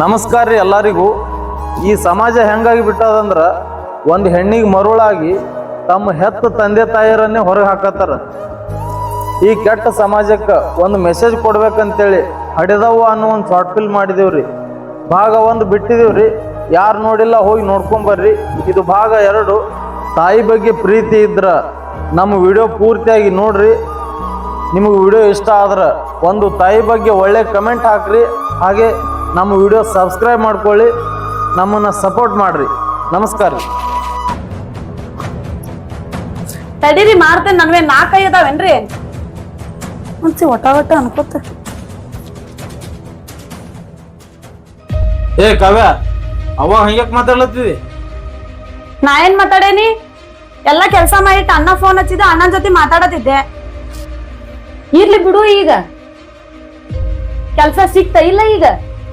ನಮಸ್ಕಾರ ರೀ ಎಲ್ಲರಿಗೂ. ಈ ಸಮಾಜ ಹೆಂಗಾಗಿ ಬಿಟ್ಟದಂದ್ರ ಒಂದು ಹೆಣ್ಣಿಗೆ ಮರುಳಾಗಿ ತಮ್ಮ ಹೆತ್ತ ತಂದೆ ತಾಯಿಯರನ್ನೇ ಹೊರಗೆ ಹಾಕತ್ತಾರ. ಈ ಕೆಟ್ಟ ಸಮಾಜಕ್ಕೆ ಒಂದು ಮೆಸೇಜ್ ಕೊಡ್ಬೇಕಂತೇಳಿ ಹಡೆದವ್ವ ಅನ್ನೋ ಒಂದು ಶಾರ್ಟ್ ಫಿಲ್ ಮಾಡಿದೇವ್ರಿ. ಭಾಗ ಒಂದು ಬಿಟ್ಟಿದೀವ್ರಿ. ಯಾರು ನೋಡಿಲ್ಲ ಹೋಗಿ ನೋಡ್ಕೊಂಬರ್ರಿ ಇದು ಭಾಗ ಎರಡು. ತಾಯಿ ಬಗ್ಗೆ ಪ್ರೀತಿ ಇದ್ರ ನಮ್ಮ ವಿಡಿಯೋ ಪೂರ್ತಿಯಾಗಿ ನೋಡ್ರಿ. ನಿಮಗೆ ವಿಡಿಯೋ ಇಷ್ಟ ಆದ್ರೆ ಒಂದು ತಾಯಿ ಬಗ್ಗೆ ಒಳ್ಳೆ ಕಮೆಂಟ್ ಹಾಕ್ರಿ. ಹಾಗೆ ನಮ್ಮ ವಿಡಿಯೋ ಸಬ್ಸ್ಕ್ರೈಬ್ ಮಾಡ್ಕೊಳ್ಳಿ ನಮ್ಮನ್ನು ಸಪೋರ್ಟ್ ಮಾಡಿರಿ. ನಮಸ್ಕಾರ ರೀ. ತಡೀರಿ ಮಾಡ್ತೇನೆ ನನ್ವೇ ನಾಲ್ಕೈ ಅದಾವೇನ್ರಿ? ಮುಂಚೆ ಒಟ ಒಟ ಅನ್ಕೋತ. ಏ ಕಾವ್ಯ ಅವ ಹಂಗ್ಯಾಕ್ ಮಾತಾಡ್ಲತ್ತಿದಿ? ನಾ ಏನ್ ಮಾತಾಡೇನಿ? ಎಲ್ಲ ಕೆಲಸ ಮಾಡಿಟ್ಟು ಅಣ್ಣ ಫೋನ್ ಹಚ್ಚಿದ ಅಣ್ಣನ ಜೊತೆ ಮಾತಾಡತಿದ್ದೆ ಇರ್ಲಿ ಬಿಡು ಈಗ. ಕೆಲಸ ಸಿಗ್ತಾ ಇಲ್ಲ ಈಗ.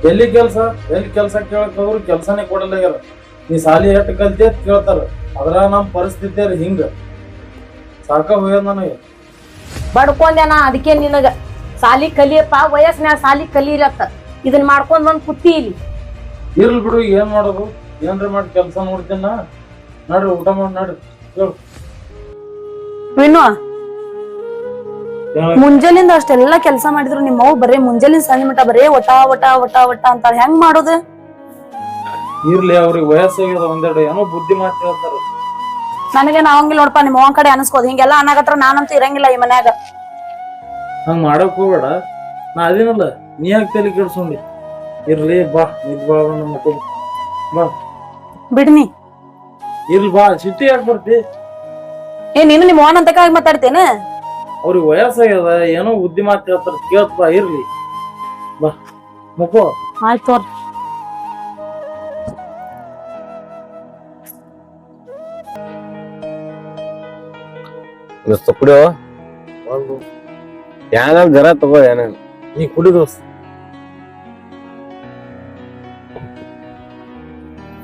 ಎಲ್ಲಿ ಕೆಲಸ? ಎಲ್ಲಿ ಕೆಲಸ ಕೇಳಕ್ ಕೆಲಸನೇ ಕೊಡಲ್ಲ ಆಗ್ಯಾರ ನೀ ಸಾಲಿ ಎಟ್ಟು ಕಲ್ತಿ ಅಂತ ಕೇಳ್ತಾರ. ಅದ್ರ ನಮ್ಮ ಪರಿಸ್ಥಿತಿ ರೀ ಹಿಂಗ. ಸಾಕ ಹೋಗ್ಯದ ನನಗೆ. ಬಡ್ಕೊಂಡೆನ ಅದಕ್ಕೆ ನಿನಗ. ಸಾಲಿ ಕಲಿಯಪ್ಪ ವಯಸ್ಸಿನಾಗ ಸಾಲಿ ಕಲೀಲತ್ತ. ಇದನ್ ಮಾಡ್ಕೊಂಡ್ ಬಂದ್ ಕುತ್ತಿ ಇಲ್ಲಿ. ಇರ್ಲಿ ಬಿಡು ಏನ್ ಮಾಡೋದು? ಏನ್ರಿ ಮಾಡಿ ಕೆಲಸ ನೋಡ್ತೀನ? ನಡ್ರಿ ಊಟ ಮಾಡಿ ನಡ್ರಿ ಹೇಳು ವಿನು ಮುಂಜಾಲಿಂದ ಅಷ್ಟೆಲ್ಲಾ ಕೆಲಸ ಮಾಡಿದ್ರು ನಿಮ್ಮ ಅವ್ ಬರೇ ಮುಂಜಾಲಿಂದ ಸಂಜೆ ಮಟ್ಟ ಬರೇ ಒಟ ಒಟ ಒಟ ಒಟ ಅಂತ ಹೆಂಗ್ ಮಾಡೋದು? ಇರ್ಲಿ ಅವ್ರಿಗೆ ವಯಸ್ಸಾಗ್ಯದ ಒಂದೆರಡು ಏನೋ ಬುದ್ಧಿ ಮಾತು ಹೇಳ್ತಾರ. ನನಗೆ ನಾವಂಗಿಲ್ಲ ನೋಡಪ್ಪ ನಿಮ್ಮ ಅವನ ಕಡೆ ಅನಿಸ್ಕೋದು ಹಿಂಗೆಲ್ಲ ಅನ್ನಾಗತ್ರ ನಾನಂತೂ ಇರಂಗಿಲ್ಲ ಈ ಮನ್ಯಾಗ. ಹಂಗ ಮಾಡಕ್ ಹೋಗ್ಬೇಡ. ನಾ ಅದೇನಲ್ಲ ನೀ ಯಾಕೆ ತಲೆ ಕೆಡ್ಸ್ಕೊಂಡಿ? ಇರ್ಲಿ ಬಾ ನಿದ್ ಬಾ ನಮ್ಮ ಮಕ್ಕಳು ಬಾ. ಬಿಡ್ನಿ. ಇರ್ಲಿ ಬಾ ಸಿಟ್ಟಿ ಯಾಕೆ ಬರ್ತಿ? ಏ ನೀನು ನಿಮ್ಮ ಅವ್ವನ ಅಂತಕಾಗಿ ಮಾತಾಡ್ತೇನ? ಅವ್ರಿಗೆ ವಯಸ್ಸಾಗ್ಯದ ಏನೋ ಬುದ್ಧಿ ಮಾತು ಹೇಳ್ತಾರ ಕೇಳ್ತ ಇರ್ಲಿ. ಬಾ ಮಕ್ಕೋ ಆಯ್ತು ತೋರ್. ದೋಸ್ತ ಕುಡಿಯೋ? ಯಾನ ಜರ ತಗೋ ಏನ ನೀ ಕುಡಿ ದೋಸ್ತ.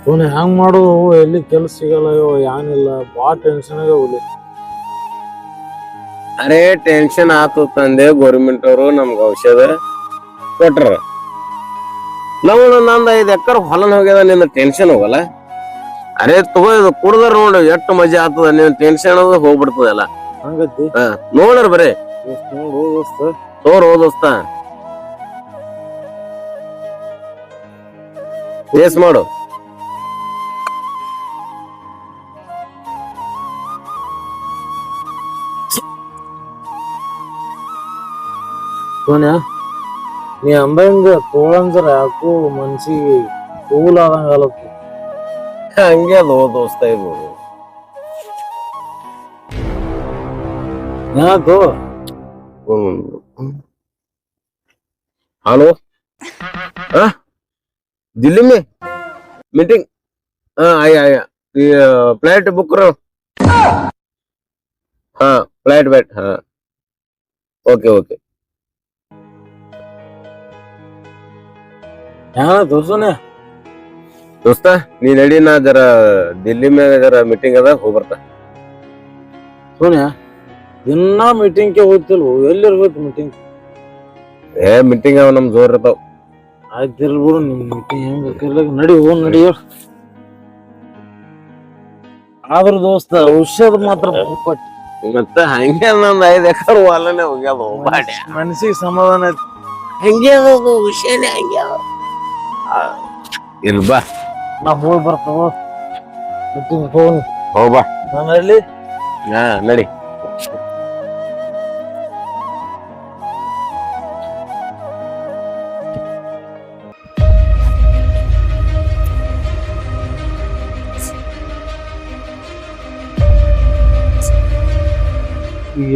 ಅವನು ಹೆಂಗ್ ಮಾಡೋದು ಎಲ್ಲಿ ಕೆಲಸ ಸಿಗಲ್ಲ ಅಯ್ಯೋ ಏನಿಲ್ಲ ಭಾಳ ಟೆನ್ಷನ್ ಆಗ್ಯಾವ ಅರೆ ಟೆನ್ಷನ್ ಆತು ತಂದೆ ಗೌರ್ಮೆಂಟ್ ಅವರು ನಮ್ಗೆ ಔಷಧ ಕೊಟ್ರ. ನಾವು ನಂದ ಐದು ಎಕರ್ ಹೊಲನ ಹೋಗ್ಯದ ನಿನ್ನ ಟೆನ್ಷನ್ ಹೋಗಲ್ಲ. ಅರೆ ತಗೋ ಇದು ಕುಡ್ದಾರ ನೋಡು ಎಷ್ಟು ಮಜಾ ಆಗ್ತದ ನಿನ್ ಟೆನ್ಷನ್ ಅದು ಹೋಗ್ಬಿಡ್ತದಲ್ಲ ನೋಡ್ರ ಬರೇ. ತೋರ್ ಓದೋಸ್ತ ದೋಸ್ತ. ಏಸ್ ಮಾಡು. ಸೋನ್ಯಾ ನೀ ಅಂದಂಗ ತೋಳಂದ್ರ ಯಾಕೋ ಮನ್ಸಿಗೆ ಕೂಲ್ ಆದಂಗ ಆಲತ್ತು ಹಂಗೆ ಅದು ದೋಸ್ತ ಇದು ಯಾಕೋ हेलो हाँ दिल्ली में मीटिंग हाँ आया आया ये फ्लाइट बुक करो हाँ फ्लाइट बैठ हाँ ओके ओके ಯಾಕೋ ಸೋನ್ಯಾ ದೋಸ್ತ ನೀ ನಡಿ ನಾ ಜರ ದಿಲ್ಲಿ ಮ್ಯಾಗ ಜರ ಮೀಟಿಂಗ್ ಅದ ಹೋಗಿ ಬರ್ತಾ. ಸೋನ್ಯಾ ದಿನ ಮೀಟಿಂಗ್ಗೆ ಹೋಗ್ತಿಲ್ವ? ಎಲ್ಲಿರ್ಬೇಕು ಮೀಟಿಂಗ್ ಏ ಮೀಟಿಂಗ್ ಅವ ನಮ್ ಜೋರ್ ಇರ್ತಾವ. ಆಯ್ತಿರ್ಲಿ ಬಿಡು ನಿಮ್ ಮೀಟಿಂಗ್ ಹೆಂಗ್ ಬೇಕಿರ್ಲ. ನಡಿ ಹೋಗ್ ನಡಿ. ಹೇಳ್. ಆದ್ರ ದೋಸ್ತ ಔಷಧ ಮಾತ್ರ ಕೊಟ್ಟು ಮತ್ತ ಹಂಗೆ ನಂದ್ ಐದ್ ಎಕರ್ ಹೊಲನೇ ಹೋಗ್ಯಾವ ಮನ್ಸಿಗೆ ಸಮಾಧಾನ ಐತಿ. ಹಂಗೆ ಹೋಗು ವಿಷಯನೇ ಹಂಗೆ ಅದ. ಆ, ಇಲ್ ಬಾ. ನಾ ಹೋಗಿ ಬರ್ತಾವ ಫೋನ್ ಹೋಗ್ ಹೋಗ್ ಬಾ. ನಾನು ಅಲ್ಲಿ? ಹಾ ನಡಿ.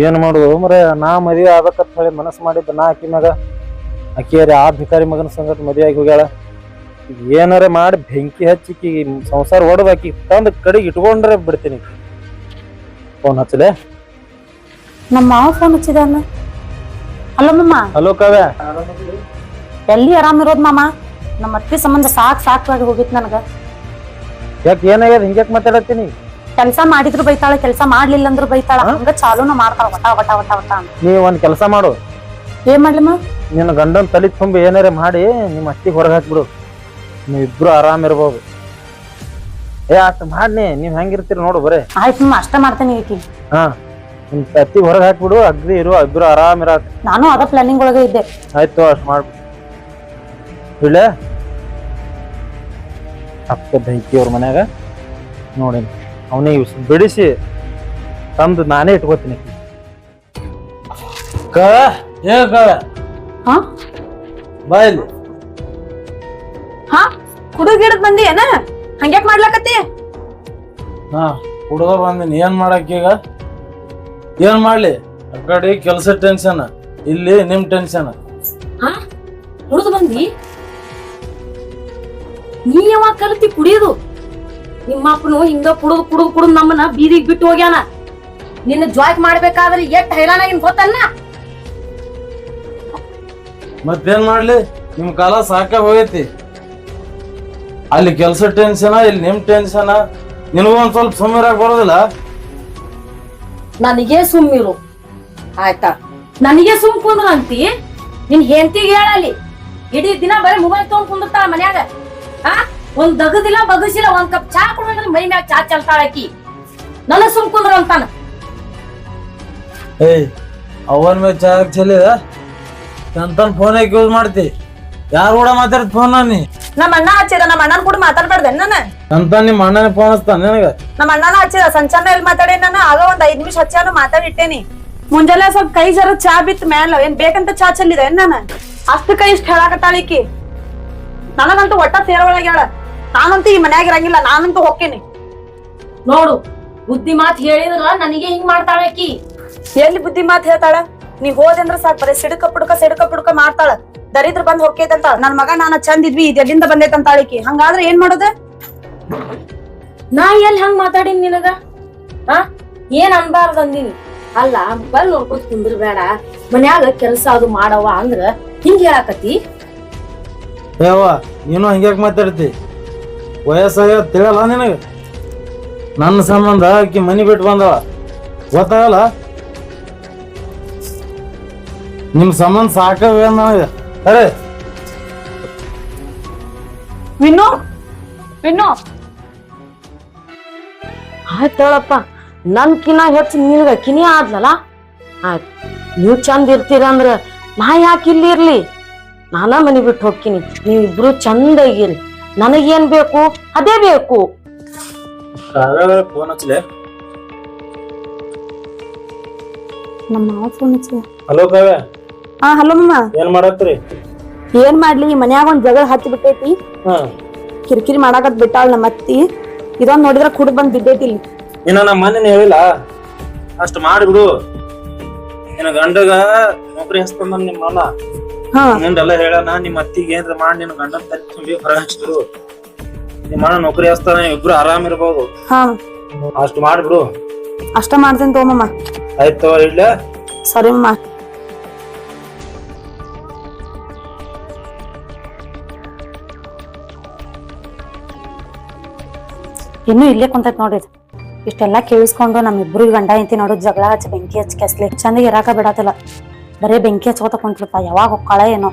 ಏನ್ ಮಾಡುದು? ಮರೆ ನಾ ಮದುವೆ ಆಗ್ಬೇಕಂತ ಹೇಳಿ ಮನಸ್ಸು ಮಾಡಿದ್ದ. ನಾ ಆಕಿ ಮಗ. ಆಕಿಯರಿ ಆ ಭಿಕಾರಿ ಮಗನ ಸಂಗಟ ಮದುವೆ ಆಗಿ ಹೋಗ್ಯಾಳ. ಏನಾರ ಮಾಡಿ ಬೆಂಕಿ ಹಚ್ಚಿ ಸಂಸಾರ ಹೊಡೆದಾಕಿ ತಂದು ಕಡೆಗೆ ಇಟ್ಕೊಂಡ್ರೆ ಬಿಡ್ತೀನಿ. ಫೋನ್ ಹಚ್ಚಲೆ ನಮ್ಮ ಮಾವ ಫೋನ್ ಹಚ್ಚಿದ ಹಲೋ ಮಮ್ಮ ಹಲೋ ಕಾವ್ಯ. ಎಲ್ಲಿ ಆರಾಮ್ ಇರೋದ್ ಮಾಮ? ನಮ್ಮ ಅತ್ತೆ ಸಂಬಂಧ ಸಾಕ್ ಸಾಕಾಗಿ ಹೋಗಿತ್ ನನಗೆ. ಯಾಕೆ ಏನಾಗ್ಯದ? ಹಿಂಗ್ಯಾಕ್ ಮಾತಾಡತ್ತೀನಿ? ಕೆಲಸ ಮಾಡಿದ್ರು ಬೈತಾಳ ಕೆಲಸ ಮಾಡ್ಲಿಲ್ಲ ಅಂದ್ರು ಬೈತಾಳ ಹಂಗ ಚಾಲೂನ ಮಾಡ್ತಾಳ ವಟ ವಟ ವಟ ವಟ ಅಂತ. ನೀ ಒಂದ್ ಕೆಲಸ ಮಾಡು. ಏನ್ ಮಾಡ್ಲಿಮ್ಮ ನಿನ್ನ ಗಂಡನ್ ತಲಿ ತುಂಬಿ ಏನಾರ ಮಾಡಿ ನಿಮ್ಮ ಅತ್ತಿಗೆ ಹೊರಗೆ ಹಾಕ್ಬಿಡು. ನೀವಿಬ್ರು ಆರಾಮ್ ಇರ್ಬೋದು. ಏ ಅಷ್ಟು ಮಾಡಿ ನೀವ್ ಹೆಂಗಿರ್ತೀರಿ ನೋಡು ಬರೇ. ಆಯ್ತು ಮಮ್ಮ ಅಷ್ಟ ಮಾಡ್ತೇನೆ ಈಕಿ. ಹಾ ನಿಮ್ ತತ್ತಿ ಹೊರಗೆ ಹಾಕ್ಬಿಡು ಅಗ್ದಿ ಇರು ಇಬ್ರು ಆರಾಮ್ ಇರಾಕ್. ನಾನು ಅದ ಪ್ಲಾನಿಂಗ್ ಒಳಗೆ ಇದ್ದೆ. ಆಯ್ತು ಅಷ್ಟು ಮಾಡ್ ಇಳೆ ಅಕ್ಕ ಬೆಂಕಿ ಅವ್ರ ಮನ್ಯಾಗ. ನೋಡಿ ಅವನಿಗೆ ಬಿಡಿಸಿ ತಂದು ನಾನೇ ಇಟ್ಕೋತೀನಿ. ಕ ಏ ಕಳ ಹಾ? ಬಾ ಇಲ್ಲಿ. ಹಾ ಹುಡುಗ ಗಿಡದ್ ಬಂದಿ ಏನ? ಹಂಗ್ಯಾಕ್ ಮಾಡ್ಲಕತ್ತಿ? ಹಾ ಹುಡುಗ ಬಂದಿನಿ. ಏನ್ ಮಾಡಕ್ ಈಗ? ಏನ್ ಮಾಡ್ಲಿ? ಆ ಕಡೆ ಕೆಲಸ ಟೆನ್ಷನ್ ಇಲ್ಲಿ ನಿಮ್ ಟೆನ್ಷನ್ ಹಾ ಕುಡ್ದು ಬಂದಿ? ನೀ ಯಾವಾಗ ಕಲಿತಿ ಕುಡಿಯೋದು? ನಿಮ್ಮ ಅಪ್ಪನು ಹಿಂಗ ಕುಡುದು ಕುಡುದು ಕುಡುದು ನಮ್ಮನ್ನ ಬೀದಿಗ್ ಬಿಟ್ಟು ಹೋಗ್ಯಾನ. ನಿನ್ನ ಜಾಯ್ಕ್ ಮಾಡ್ಬೇಕಾದ್ರೆ ಎಷ್ಟ್ ಹೈರಾಣಾಗಿನ್ ಗೊತ್ತಲ್ಲ ಮತ್ತೇನ್ ಮಾಡ್ಲಿ? ನಿಮ್ ಕಾಲ ಸಾಕ ಹೋಗೈತಿ. ಅಲ್ಲಿ ಕೆಲಸ ಟೆನ್ಷನ್ ಇಲ್ಲಿ ನಿಮ್ ಟೆನ್ಷನ್ ನಿನಗೂ ಒಂದ್ ಸ್ವಲ್ಪ ಸುಮ್ಮರಾಗ ಬರೋದಿಲ್ಲ? ನನಗೆ ಸುಮ್ಮಿರು ಆಯ್ತಾ? ನನಗೆ ಸುಮ್ ಕುಂದ್ರ ಅಂತಿ. ನಿನ್ ಹೆಂಡತಿಗೆ ಹೇಳಲಿ. ಇಡೀ ದಿನ ಬರೀ ಮೊಬೈಲ್ ತಗೊಂಡ್ ಕುಂದಿರ್ತಾಳ ಮನ್ಯಾಗ. ಆ? ಒಂದ್ ದಗದಿಲ್ಲ ಬಗಸಿಲ್ಲ ಒಂದ್ ಕಪ್ ಚಾ ಕುಡಿದ್ರೆ ಮೈ ಮ್ಯಾಗ ಚಾ ಚಲ್ತಾಳ ಆಕಿ. ನನ್ನ ಸುಮ್ ಕುಂದ್ರ ಅಂತಾನ. ಏಯ್ ಅವನ್ ಮೇಲೆ ಚಾಕ್ ಚೆಲ್ಲಿದ ತಂತನ್ ಫೋನ್ ಯೂಸ್ ಮಾಡ್ತಿ. ಯಾರು ಕೂಡ ಮಾತಾಡ್ತ ಫೋನ್ ನೀ? ನಮ್ಮ ಅಣ್ಣ ಹಚ್ಚಿದ ನಮ್ಮ ಅಣ್ಣನ ಕೂಡ ಮಾತಾಡ್ಬಾರ್ದೆ ನಾನು? ನಿಮ್ಮ ಅಣ್ಣನ ಫೋನ್ ಹಚ್ತಾನ ನಿನಗ? ನಮ್ಮ ಅಣ್ಣನ ಹಚ್ಚಿದ ಸಂಚಾನ ಎಲ್ಲಿ ಮಾತಾಡಿ ನಾನು? ಆಗ ಒಂದ್ ಐದ್ ನಿಮಿಷ ಹಚ್ಚಾನು ಮಾತಾಡಿಟ್ಟೇನಿ. ಮುಂಜಾನೆ ಸ್ವಲ್ಪ ಕೈ ಜರ ಚಾ ಬಿತ್ ಮ್ಯಾಲ ಏನ್ ಬೇಕಂತ ಚಾ ಚೆಲ್ಲಿದೆ ನಾನು? ಅಷ್ಟು ಕೈ ಇಷ್ಟ ಹೇಳಾಕತ್ತಾಳಿಕಿ ನನಗಂತೂ ಒಟ್ಟ ಸೇರ ಒಳಗೆ ಹೇಳ. ನಾನಂತೂ ಈ ಮನ್ಯಾಗ ಇರಂಗಿಲ್ಲ ನಾನಂತೂ ಹೋಗ್ತೇನಿ ನೋಡು ಬುದ್ಧಿ ಮಾತ್ ಹೇಳಿದ್ರ ನನಗೆ ಹಿಂಗ್ ಮಾಡ್ತಾಳ ಆಕಿ ಎಲ್ಲಿ ಬುದ್ಧಿ ಮಾತ್ ಹೇಳ್ತಾಳ? ನೀ ಹೋದಂದ್ರ ಸಾಕ್ ಬರೀ ಸಿಡುಕ ಪುಡುಕ ಸಿಡುಕ ಪುಡುಕ ಮಾಡ್ತಾಳ. ದರಿದ್ರ ಬಂದ್ ಹೊಕ್ಕೈತಂತ. ನನ್ ಮಗ ನಾನು ಚಂದ ಇದ್ವಿ ಇದ್ ಎಲ್ಲಿಂದ ಬಂದೈತಂತ ಆಳಿಕಿ. ಹಂಗಾದ್ರೆ ಏನ್ ಮಾಡೋದು? ನಾ ಎಲ್ ಹಂಗ್ ಮಾತಾಡಿನ್ ನಿನಗ? ಆ? ಏನ್ ಅನ್ಬಾರ್ದು ಅಂದಿನಿ. ಅಲ್ಲ ಮೊಬೈಲ್ ನೋಡ್ಕೊತ ಕುಂದ್ರಬೇಡ. ಮನ್ಯಾಗ ಕೆಲ್ಸ ಅದು ಮಾಡವ ಅಂದ್ರ ಹಿಂಗ್ ಹೇಳಾಕತಿ ಏವ ನೀನು ಹಂಗ್ಯಾಕ್ ಮಾತಾಡ್ತಿ? ವಯಸ್ಸಾಗ ತಿಳಲ್ಲ ನಿನಗ? ನನ್ನ ಸಂಬಂಧ ಆಕಿ ಮನಿ ಬಿಟ್ಟು ಬಂದವ ಗೊತ್ತಾಗಲ್ಲ? ನಿಮ್ ಸಂಬಂಧ ಸಾಕವೇ ನನಗೆ? ಅರೆ. ವಿನ್ನು ವಿನ್ನು ಆಯ್ತಳಪ್ಪ ನನ್ ಕಿನ ಹೆಚ್ಚು ನಿನ್ಗ ಕಿನಿ ಆದ್ಲಲ್ಲ? ಆಯ್ತು ನೀವ್ ಚಂದ ಇರ್ತೀರಂದ್ರ ನಾ ಯಾಕೆ ಇಲ್ಲಿ ಇರ್ಲಿ? ನಾನ ಮನೆ ಬಿಟ್ಟು ಹೋಗ್ತೀನಿ. ನೀವಿಬ್ರು ಚಂದ ನನಗೆ ನನಗೇನ್ ಬೇಕು? ಅದೇ ಬೇಕು. ಫೋನ್ ಹಚ್ಲೆ? ನಮ್ಮ ಫೋನ್ ಹಚ್ಚಿದ ಹಲೋ ಕಾವ್ಯ. ಹಾ ಹಲೋ ಮಮ್ಮ ಏನ್ ಮಾಡತ್ರಿ? ಏನ್ ಮಾಡ್ಲಿ ಮನ್ಯಾಗ ಒಂದ್ ಜಗಳ ಹಚ್ಚಿ ಬಿಟ್ಟೈತಿ. ಹಾ. ಕಿರಿಕಿರಿ ಮಾಡಾಕತ್ ಬಿಟ್ಟಾಳ ನಮ್ಮ ಅತ್ತಿ. ಇದೊಂದ್ ನೋಡಿದ್ರ ಕುಡ್ ಬಂದ್ ಬಿದ್ದೈತಿ ಇಲ್ಲಿ. ಇನ್ನ ನಮ್ಮ ಮನೇನ ಹೇಳಿಲ್ಲ. ಅಷ್ಟು ಮಾಡ್ಬಿಡು ನಿನ್ನ ಗಂಡಗ ನೌಕರಿ ಹಚ್ತಂದ ನಿಮ್ಮ ಮಾಮ. ಹಾ. ಮುಂದೆಲ್ಲ ಹೇಳಣ ನಿಮ್ಮ ಅತ್ತಿಗೆ ಏನ್ರ ಮಾಡಿ ನಿನ್ನ ಗಂಡನ ತಲೆ ತುಂಬಿ ಹೊರ ಹಚ್ಚಿದ್ರು. ನಿಮ್ಮ ಅಣ್ಣ ನೌಕರಿ ಹಚ್ತಾನೆ ಇಬ್ರು ಆರಾಮ್ ಇರ್ಬೋದು. ಹಾ. ಅಷ್ಟ್ ಮಾಡ್ಬಿಡು. ಅಷ್ಟ ಮಾಡ್ತೇನೆ ತಗೋಮಮ್ಮ ಆಯ್ತು ಇಡ್ಲ? ಸರಿ ಮಮ್ಮ ಇನ್ನು ಇಲ್ಲೇ ಕುಂತೈತ್ ನೋಡ್ರಿ ಇಷ್ಟೆಲ್ಲ ಕೇಳಿಸ್ಕೊಂಡು ನಮ್ಮಿಬ್ರು ಗಂಡ ಐತಿ ನೋಡು, ಜಗಳ ಹಚ್ಚಿ ಬೆಂಕಿ ಹಚ್ಚಿ ಕೆಸ್ಲಿ. ಚಂದ ಇರಾಕ ಬಿಡತಿಲ್ಲ ಬರೇ ಬೆಂಕಿ ಹಚ್ಕೋತ ಕುಂತಿರ್ತಾ ಯಾವಾಗ ಹೊಕ್ಕಾಳ ಏನೋ.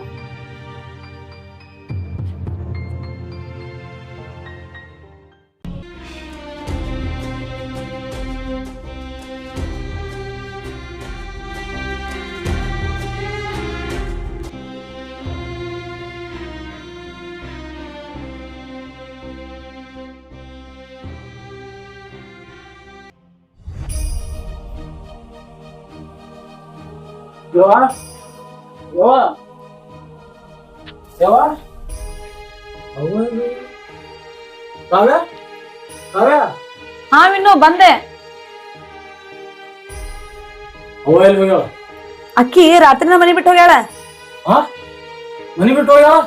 ಯವ್ವ? ಯವ್ವ? ಯವ್ವ? ಅವ್ವ. ಕಾವ್ಯ? ಕಾವ್ಯ? ಹಾ ವಿನ್ನು ಬಂದೆ. ಅವ್ವ ಎಲ್ಲಿ ಹೋಗ್ಯಾಳ? ಅಕ್ಕಿ ರಾತ್ರಿನ ಮನಿ ಬಿಟ್ಟು ಹೋಗ್ಯಾಳ. ಹಾ? ಮನಿ ಬಿಟ್ಟು ಹೋಗ್ಯಾಳ?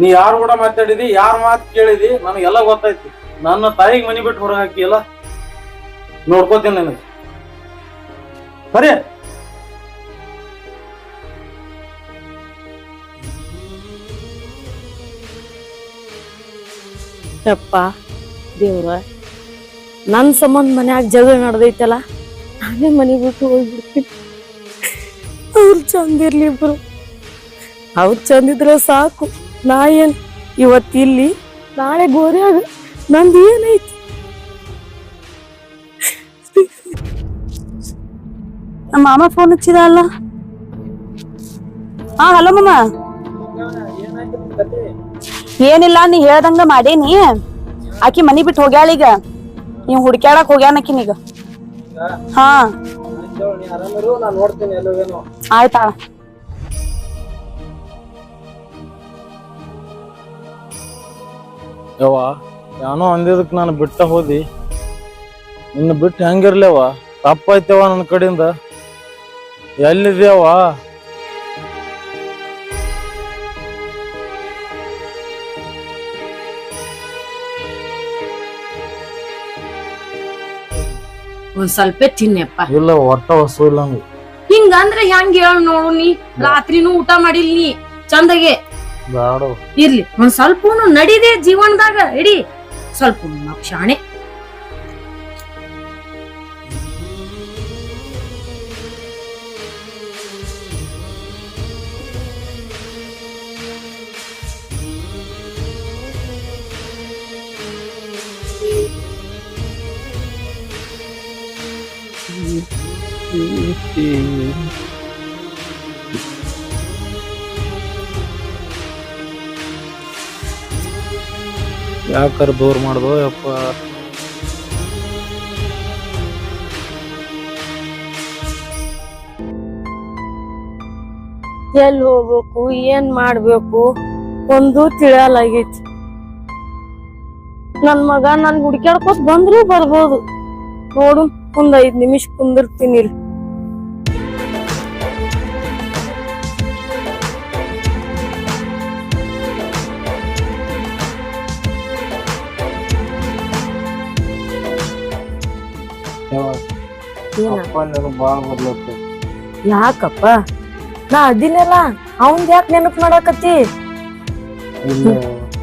ನೀ ಯಾರು ಕೂಡ ಮಾತಾಡಿದಿ ಯಾರ ಮಾತು ಕೇಳಿದಿ ನನಗೆಲ್ಲ ಗೊತ್ತೈತಿ ನನ್ನ ತಾಯಿಗೆ ಮನಿ ಬಿಟ್ಟು ಹೊರಗೆ ಹಾಕಿಯಲ್ಲ? ನೋಡ್ಕೋತೀನಿ ನನಗೆ ಸರಿ ಯಪ್ಪ, ದೇವ್ರ, ನನ್ ಸಂಬಂಧ ಮನ್ಯಾಗ ಜಗಳ ನಡೆದೈತಲ್ಲ, ನಾನೇ ಮನೆ ಬಿಟ್ಟು ಹೋಗ್ಬಿಡ್ತೀನಿ. ಅವ್ರು ಚಂದ ಇರ್ಲಿ ಇಬ್ರು ಅವ್ರು ಚಂದಿದ್ರೆ ಸಾಕು. ನಾ ಏನ್ ಇವತ್ತಿಲ್ಲಿ ನಾಳೆ ಗೋರ್ಯಾಗ ನಂದು ಏನೈತಿ ನಮ್ಮ ಮಾಮ ಫೋನ್ ಹಚ್ಚಿದ ಅಲ್ಲ ಹಾ ಹಲೋ ಮಾಮ. ಏನಿಲ್ಲ, ನೀ ಹೇಳ್ದಂಗ ಮಾಡೇನಿ. ಆಕಿ ಮನಿ ಬಿಟ್ಟು ಹೋಗ್ಯಾಳ ಈಗ. ನೀವು ಹುಡ್ಕ್ಯಾಡಕ್ ಹೋಗ್ಯಾನಕಿನೀಗ ಹಾ. ಆಯ್ತಾ ಯವ್ವ, ಯಾನೋ ಅಂದಿದ್ದಕ್ಕೆ ನಾನು ಬಿಟ್ಟ ಹೋದಿ. ನಿನ್ನ ಬಿಟ್ಟು ಹೆಂಗಿರ್ಲೇವ ತಪ್ಪಾಯ್ತವ ನನ್ನ ಕಡೆಯಿಂದ. ಎಲ್ಲಿದ್ಯಾವ ಒಂದ್ ಸ್ವಲ್ಪ ತಿನ್ನಪ್ಪ ಇಲ್ಲ ಒಟ್ಟ ಹೊಸು ಇಲ್ಲ ನಂಗೆ. ಹಿಂಗಂದ್ರೆ ಹೆಂಗ್ ಹೇಳ ನೋಡು ನೀ? ರಾತ್ರಿನೂ ಊಟ ಮಾಡಿಲ್ ನೀ ಚಂದಗೆ. ಬಾಡು ಇರ್ಲಿ ಒಂದ್ ಸ್ವಲ್ಪ ನಡಿದೆ ಜೀವನದಾಗ ಇಡಿ. ಸ್ವಲ್ಪ ಕ್ಷಾಣೆ. ಶಾಣೆ ಯಾಕಾರ ದೂರ ಮಾಡ್ದೋ, ಯಪ್ಪ. ಎಲ್ಲಿ ಹೋಗ್ಬೇಕು, ಏನ್ ಮಾಡ್ಬೇಕು ಒಂದು ತಿಳಿಯಲಾಗೈತಿ. ನನ್ ಮಗ ನನ್ ಹುಡ್ಕ್ಯಾಡ್ಕೊತ್ ಬಂದ್ರು ಬರ್ಬೋದು. ನೋಡು, ಒಂದ್ ಐದ್ ನಿಮಿಷ ಕುಂದಿರ್ತೀನಿ ಅಪ್ಪ ಬದ್ಲತ್ತೆ ಯಾಕಪ್ಪ? ನಾ ಅದಿನಲ್ಲ ಅವನ್ ಯಾಕೆ ನೆನಪು ಮಾಡಾಕತ್ತಿ? ಇಲ್ಲ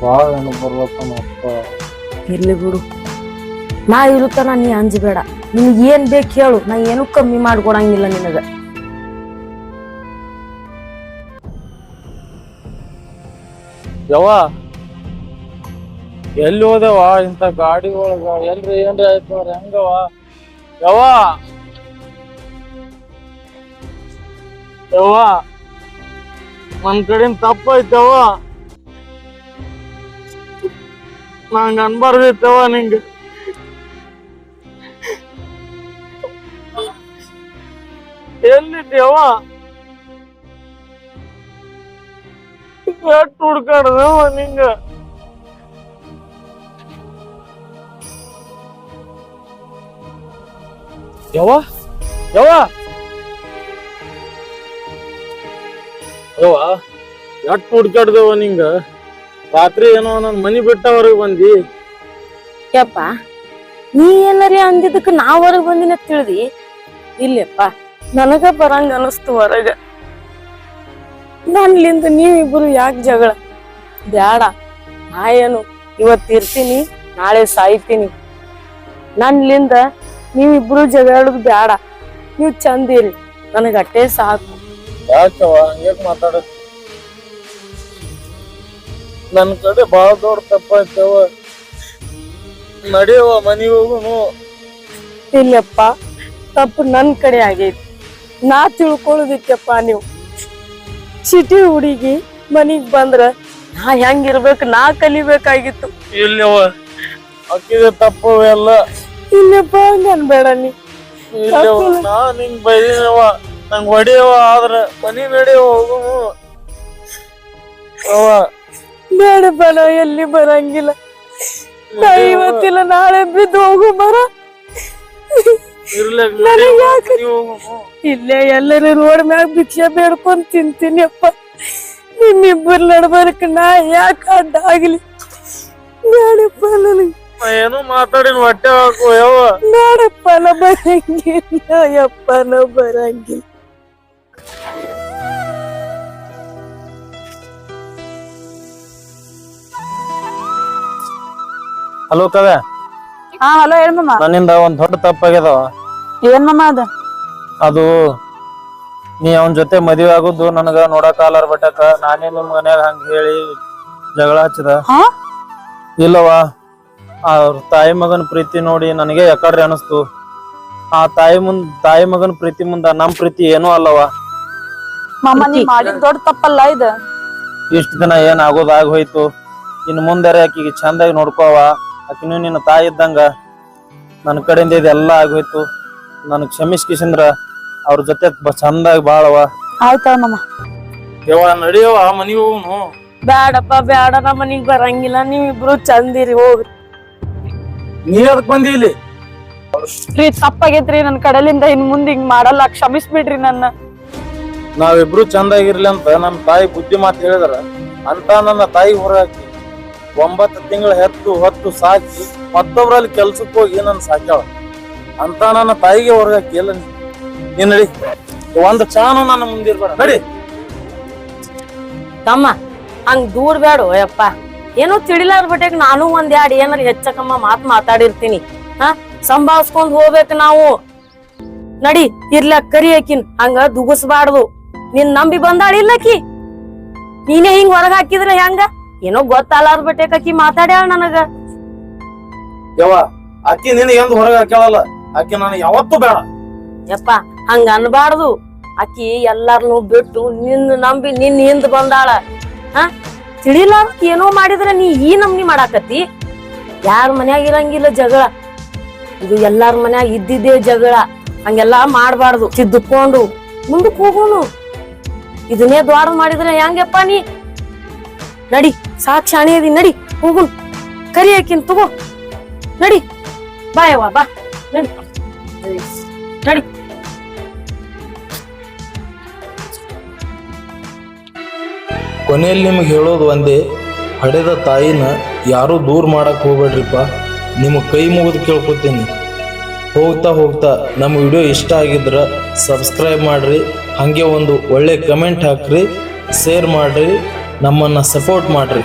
ಭಾಳ ನೆನಪು ಬರ್ಲತ್ತ ಅಪ್ಪ. ಇರ್ಲಿ ಬಿಡು. ನಾ ಇರುತ್ತಾನ ನೀ ಅಂಜಬೇಡ. ನಿನಗ್ ಏನ್ ಬೇಕು ಹೇಳು. ನಾ ಏನು ಕಮ್ಮಿ ಮಾಡ್ಕೊಡಂಗಿಲ್ಲ ನಿನಗ. ಯವ್ವ ಎಲ್ಲಿ ಹೋದವ ಇಂಥ ಗಾಡಿ ಒಳಗ ಎಲ್ರಿ ಏನ್ರಿ ಆಯ್ತು ಹೆಂಗವ ಯವ್ವ ಯವ್ವ ನನ್ ಕಡೆಯಿಂದ ತಪ್ಪಾಯ್ತವ ನಂಗ ಅನ್ಬಾರ್ದಿತ್ತವ ನಿಂಗೆ. ಎಲ್ಲಿದ್ಯವ ಎಷ್ಟು ಹುಡ್ಕಾಡ್ದವ ನಿಂಗ? ಯವ್ವ? ಯವ್ವ? ಯವ್ವ ಎಟ್ ಹುಡ್ಕಾಡ್ದವ ನಿಂಗ? ರಾತ್ರಿ ಏನೋ ನನ್ ಮನಿ ಬಿಟ್ಟ ಹೊರಗೆ ಬಂದಿ. ಯಪ್ಪ, ನೀ ಏನಾರಿ ಅಂದಿದ್ದಕ್ಕೆ ನಾ ಹೊರಗ್ ಬಂದಿನ ತಿಳಿದಿ? ಇಲ್ಲಪ್ಪ, ನನಗ ಬರಂಗ ಅನಸ್ತು ಹೊರಗ. ನನ್ಲಿಂದ ನೀವಿಬ್ರು ಯಾಕೆ ಜಗಳ? ಬ್ಯಾಡ, ನಾ ಏನು ಇವತ್ತು ಇರ್ತೀನಿ, ನಾಳೆ ಸಾಯ್ತೀನಿ. ನನ್ಲಿಂದ ನೀವಿಬ್ರು ಜಗಳಾಡೋದು ಬ್ಯಾಡ. ನೀವು ಚಂದಿರಿ ನನಗ ಅಟ್ಟೆ ಸಾಕು. ಯಾಕವ್ವ? ಹಂಗ್ಯಾಕ್ ಮಾತಾಡ ನನ್ ಕಡೆ ಬಾಳ ದೊಡ್ಡ ತಪ್ಪಾಯ್ತವ ನಡೆಯುವ ಮನಿ ಹೋಗುನು ಇಲ್ಲಪ್ಪ ತಪ್ಪು ನನ್ ಕಡೆ ಆಗೈತಿ. ನಾ ತಿಳ್ಕೊಳ್ಳೋದಿತ್ತಪ್ಪ ನೀವು. ಸಿಟಿ ಹುಡುಗಿ ಮನಿಗ್ ಬಂದ್ರ ನಾ ಹೆಂಗಿರ್ಬೇಕು ನಾ ಕಲಿಬೇಕಾಗಿತ್ತು. ಇಲ್ಲವ ಅಕ್ಕಿದ ತಪ್ಪು ಎಲ್ಲ ಇಲ್ಲಪ್ಪ ಹಂಗ ಅನ್ಬೇಡ ನೀ ಇಲ್ಲವ ನಾ ನಿಂಗ್ ಬೈದಿನವ ನಂಗ್ ಹೊಡಿಯವ ಆದ್ರೆ ಮನಿ ಬೇಡಿ ಹೋಗು. ಅವ ಬೇಡಪ್ಪ ನಾ ಎಲ್ಲಿ ಬರಂಗಿಲ್ಲ. ನಾ ಇವತ್ತಿಲ್ಲ ನಾಳೆ ಬಿದ್ದು ಹೋಗು ಬರ ಇರ್ಲಿ ನನಗ್ ಯಾಕೆ? ಹೋಗುನು ಇಲ್ಲೇ ಎಲ್ಲರೂ ರೋಡ್ ಮ್ಯಾಗ ಭಿಕ್ಷೆ ಬೇಡ್ಕೊಂಡ್ ತಿಂತೀನಿ ಅಪ್ಪ ನಿಮ್ಮಿಬ್ಬರು ನಡ್ಬರ್ಕ ನಾ ಯಾಕೆ ಅಡ್ಡ ಆಗ್ಲಿ? ಬೇಡಪ್ಪ ನನಗೆ ಏನೋ ಮಾತಾಡಿನ ಹೊಟ್ಟೆ ಹಾಕು ಯಾವ ಬೇಡಪ್ಪ ನಾ ಬರಂಗಿಲ್ಲ ಯಪ್ಪ ನಾ ಬರಂಗಿಲ್ಲ. ಹಲೋ ಕವೆ? ಹಾ ಹಲೋ ಹೇಳ ನನ್ನಿಂದ ಒಂದ್ ದೊಡ್ಡ ತಪ್ಪಾಗ್ಯದ. ಏನ್ ಮಮ್ಮ ಅದ? ಅದು ನೀ ಅವನ್ ಜೊತೆ ಮದುವೆ ಆಗುದು ನನಗ ನೋಡಕ್ ಆಲಾರ್ ಬಟ್ಟಕ ನಾನೇ ನಿಮ್ ಮನ್ಯಾಗ ಹಂಗ ಹೇಳಿ ಜಗಳ ಹಚ್ಚದ. ಹಾ? ಇಲ್ಲವಾ ಅವ್ರ ತಾಯಿ ಮಗನ ಪ್ರೀತಿ ನೋಡಿ ನನಗೆ ಯಾಕಡ್ರಿ ಅನಿಸ್ತು. ಆ ತಾಯಿ ಮುಂದ್ ತಾಯಿ ಮಗನ ಪ್ರೀತಿ ಮುಂದ ನಮ್ ಪ್ರೀತಿ ಏನೂ ಅಲ್ಲವ ಮಾಮ ನೀ ಮಾಡಿದ ದೊಡ್ಡ ತಪ್ಪಲ್ಲ ಇದು? ಇಷ್ಟ ದಿನ ಏನ್ ಆಗೋದಾಗ ಹೋಯ್ತು. ಇನ್ ಮುಂದೆ ಆಕಿಗೆ ಚಂದಾಗಿ ನೋಡ್ಕೋವ. ಆಕಿನೂ ನಿನ್ನ ತಾಯಿ ಇದ್ದಂಗ ನನ್ನ ಕಡೆಯಿಂದ ಇದೆಲ್ಲ ಆಗೋಯ್ತು. ನನಗೆ ಕ್ಷಮಿಸ್ಕಿಸಂದ್ರ ಅವ್ರ ಜೊತೆ ಬ- ಚಂದಾಗಿ ಬಾಳವ ಆಯ್ತಾ ನಮ್ಮ ಯವ್ವ ನಡಿಯವ ಮನಿಗೆ ಹೋಗುನು? ಬ್ಯಾಡಪ್ಪ ಬ್ಯಾಡ ನಮ್ಮ ಮನಿಗ್ ಬರಂಗಿಲ್ಲ. ನೀವಿಬ್ರು ಚಂದಿರಿ ಹೋಗ್ರಿ. ನೀ ಅದಕ್ಕೆ ಬಂದಿ ಇಲ್ಲಿ? ರೀ ತಪ್ಪಾಗೈತ್ರಿ ನನ್ನ ಕಡೆಲಿಂದ ಇನ್ ಮುಂದೆ ಹಿಂಗ್ ಮಾಡಲ್ಲ. ಕ್ಷಮಿಸ್ಬಿಡ್ರಿ ನನ್ನ. ನಾವಿಬ್ರು ಚಂದಾಗಿರ್ಲಿ ಅಂತ ನಮ್ಮ ತಾಯಿ ಬುದ್ಧಿ ಮಾತು ಹೇಳಿದ್ರ. ಅಂತ ನನ್ನ ತಾಯಿ ಹೊರಹಾಕಿ ಒಂಬತ್ತು ತಿಂಗಳ ಹೆತ್ತು ಹೊತ್ತು ಸಾಕಿ ಮತ್ತೊಬ್ರಲ್ಲಿ ಕೆಲ್ಸಕ್ಕೆ ಹೋಗಿ ನನ್ನ ಸಾಕ್ಯಾಳ. ಅಂತ ನನ್ನ ತಾಯಿಗೆ ಹೊರಗಾಕಿ ಎಲ್ಲ ನೀ. ನೀನ್ ನಡಿ. ಒಂದ್ ಚಾನು ನನ್ನ ಮುಂದಿರ್ಬೇಡ. ನಡಿ. ತಮ್ಮ, ಹಂಗ ದೂರ ಬೇಡ ಯಪ್ಪ. ಏನೋ ತಿಳಿಲಾರ ಬಟ್ಟೆಗ್ ನಾನು ಒಂದ್ ಎರಡು ಏನಾರ ಹೆಚ್ಚಕಮ್ಮ ಮಾತ್ ಮಾತಾಡಿರ್ತೀನಿ. ಹಾ ಸಂಭಾಳ್ಸ್ಕೊಂಡ್ ಹೋಗ್ಬೇಕು ನಾವು. ನಡಿ, ಇರ್ಲ ಕರಿ ಆಕಿನ್. ಹಂಗ ದುಗುಸ್ಬಾರ್ದು. ನಿನ್ ನಂಬಿ ಬಂದಾಳಿಲ್ಲಕಿ ನೀನೇ ಹಿಂಗ್ ಹೊರಗ್ ಹಾಕಿದ್ರ ಹೆಂಗ? ಏನೋ ಗೊತ್ತಲ್ಲಾರ ಬಟ್ಟೆಕ್ ಆಕಿ ಮಾತಾಡ್ಯಾಳ ನನಗ. ಯವ್ವ ಆಕಿ ನಿನಗೆ ಎಂದು ಹೊರಗೆ ಹಾಕ್ಯಾಳಲ್ಲ ಅಕ್ಕಿ ನಾನು ಯಾವತ್ತೂ ಬೇಡ. ಯಪ್ಪ ಹಂಗ ಅನ್ಬಾರ್ದು. ಅಕ್ಕಿ ಎಲ್ಲಾರ್ನು ಬಿಟ್ಟು ನಿನ್ನ ನಂಬಿ ನಿನ್ ಹಿಂದ್ ಬಂದಾಳ. ಹ? ತಿಳಿಲಾರ್ದ ಏನೋ ಮಾಡಿದ್ರೆ ನೀ ಈ ನಮ್ನಿ ಮಾಡಾಕತ್ತಿ. ಯಾರ ಮನ್ಯಾಗ ಇರಂಗಿಲ್ಲ ಜಗಳ. ಇದು ಎಲ್ಲಾರ ಮನ್ಯಾಗ ಇದ್ದಿದ್ದೇ ಜಗಳ. ಹಂಗೆಲ್ಲಾ ಮಾಡಬಾರ್ದು ತಿದ್ದುಕೊಂಡು ಮುಂದಕ್ಕೆ ಹೋಗೋನು. ಇದನ್ನೇ ದ್ವಾರ ಮಾಡಿದ್ರೆ ಹೆಂಗಪ್ಪ ನೀ? ನಡಿ. ಸಾಕ್ ಶಾಣೆ ಅದಿ, ನಡಿ ಹೋಗುನ್ ಕರಿ ಹಾಕಿನ್ ತಗೋ. ನಡಿ ಬಾಯವ್ವ ಬಾ. ನಡಿ. ನಡಿ. ಕೊನೆಯಲ್ಲಿ ನಿಮ್ಗೆ ಹೇಳೋದು ಒಂದೇ, ಹಡೆದ ತಾಯಿನ ಯಾರೂ ದೂರ ಮಾಡಕ್ ಹೋಗ್ಬೇಡ್ರಿಪ್ಪ. ನಿಮ್ಗೆ ಕೈ ಮುಗಿದು ಕೇಳ್ಕೊತೀನಿ. ಹೋಗ್ತಾ ಹೋಗ್ತಾ ನಮ್ಮ ವಿಡಿಯೋ ಇಷ್ಟ ಆಗಿದ್ರೆ ಸಬ್ಸ್ಕ್ರೈಬ್ ಮಾಡಿರಿ, ಹಾಗೆ ಒಂದು ಒಳ್ಳೆ ಕಮೆಂಟ್ ಹಾಕ್ರಿ, ಶೇರ್ ಮಾಡ್ರಿ. ನಮ್ಮನ್ನು ಸಪೋರ್ಟ್ ಮಾಡ್ರಿ.